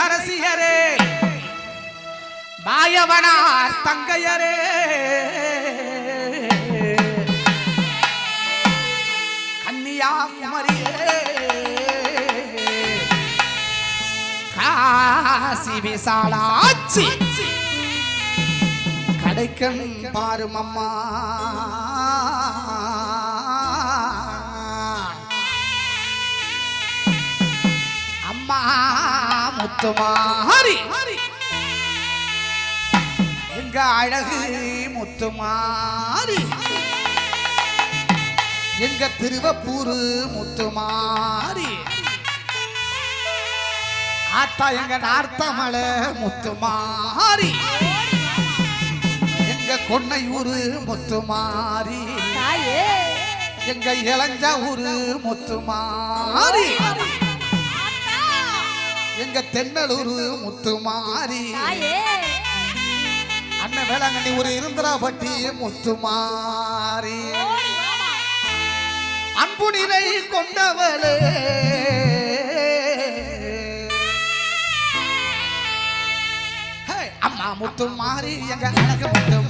கரசியரே. மாயவனார் தங்கையரே. கன்னியாகுமரியே காசி விசாலாச்சி கடைக்கண் பாருமம்மா. முத்துமாரி எங்க அழகு முத்துமாரி எங்க திருவப்பூர் முத்துமாரி ஆத்தா எங்க நார்த்தமலை முத்துமாரி எங்க கொன்னையூர் முத்துமாரி எங்க இளைஞ ஊரு முத்துமாரி எங்க தென்னலூர் முத்துமாரி. அண்ணன் வேளாங்கண்ணி ஒரு இருந்தராபட்டி முத்துமாரி. அன்பு நிலை கொண்டவளே. அம்மா முத்துமாரி எங்க அழகு முத்துமாரி.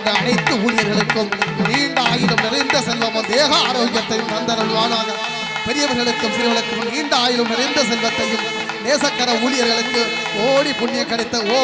கொண்ட அனைத்து ஊழியர்களுக்கும் நீண்ட ஆயுதம் நிறைந்த செல்வமும் தேக ஆரோக்கியத்தையும் தந்தருள்வானாக. பெரியவர்களுக்கும் சிறுவர்களுக்கும் நீண்ட ஆயுதம் நிறைந்த செல்வத்தையும் நேசக்கர ஊழியர்களுக்கு ஓடி புண்ணியம் கிடைத்த ஓ.